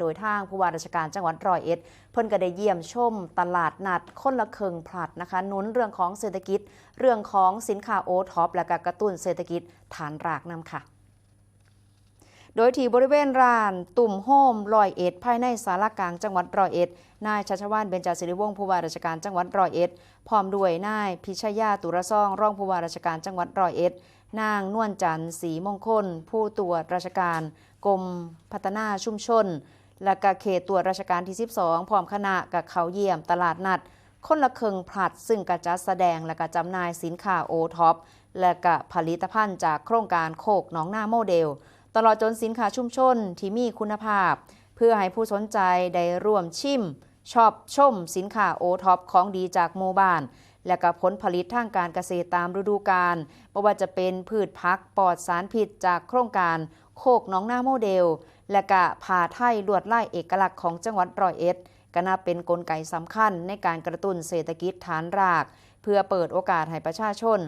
โดยทางผู้ว่าราชการจังหวัดร้อยเอ็ด เพิ่นก็ได้เยี่ยมชมตลาดนัดคนละเคิงผลัดนะคะนุนเรื่องของเศรษฐกิจ เรื่องของสินค้าโอท็อปและก็กระตุ้นเศรษฐกิจฐานรากนำค่ะ โดยที่บริเวณร้านตุ่มโฮมรอยเอ็ดภายในสารกลางจังหวัดร้อยเอ็ดนายชัชวานเบญจศิริวงศ์ผู้ว่าราชการจังหวัดร้อยเอ็ดพร้อมด้วยนายพิชยาตุระซ่องรองผู้ว่าราชการจังหวัดร้อยเอ็ดนางนวลจันทร์ศรีมงคล ผู้ตรวจราชการกรมพัฒนาชุมชน และก็เขตตรวราชการที่ 12 พร้อมคณะกับเขาเยี่ยมตลาดนัด คนละเคิงผลัดซึ่งกระจัดแสดงและก็จำหน่ายสินค้าโอท็อปและก็ผลิตภัณฑ์จากโครงการโคกหนองหน้าโมเดล ตลอดจนสินค้าชุมชนที่มีคุณภาพ เพื่อให้ผู้สนใจได้ร่วมชิมชอบชมสินค้าโอท็อปของดีจากหมู่บ้าน และก็ผลผลิตทางการเกษตรตามฤดูกาลไม่ว่าจะเป็นพืชพักปลอดสารพิษจากโครงการโคกน้องหน้าโมเดล และก็ผ่าไทยลวดลายเอกลักษณ์ของจังหวัดร้อยเอ็ดก็นับเป็นนกลไกสำคัญในการกระตุ้นเศรษฐกิจฐานราก เพื่อเปิดโอกาสให้ประชาชน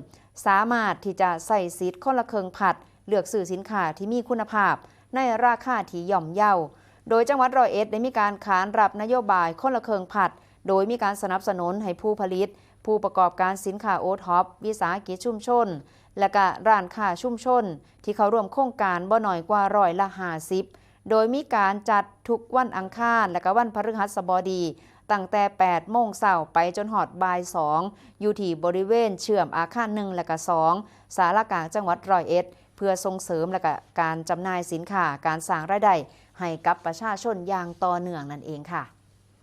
สามารถที่จะใส่สิทธิ์คนละเคิงผัด เลือกซื้อสินค้าที่มีคุณภาพ ในราคาที่ย่อมเยาโดยจังหวัดร้อยเอ็ดได้มีการขานรับนโยบายคนละเคิงผัด โดยมีการสนับสนุนให้ผู้ผลิต ผู้ประกอบการสินค้าโอท็อปวิสาหกิจชุมชน และก็ร้านค้าชุมชน ที่เขาร่วมโครงการบ่หน่อยกว่าร้อยละ50 โดยมีการจัดทุกวันอังคาร และก็วันพฤหัสบดีตั้งแต่ 8 โมงเช้าไปจนหอดบ่าย 2 อยู่ที่บริเวณเชื่อมอาคาร1และก็2สารกลางจังหวัดร้อยเอ็ด เพื่อส่งเสริมและก็การจำหน่ายสินค้า การสร้างรายได้ให้กับประชาชนอย่างต่อเนื่องนั่นเองค่ะ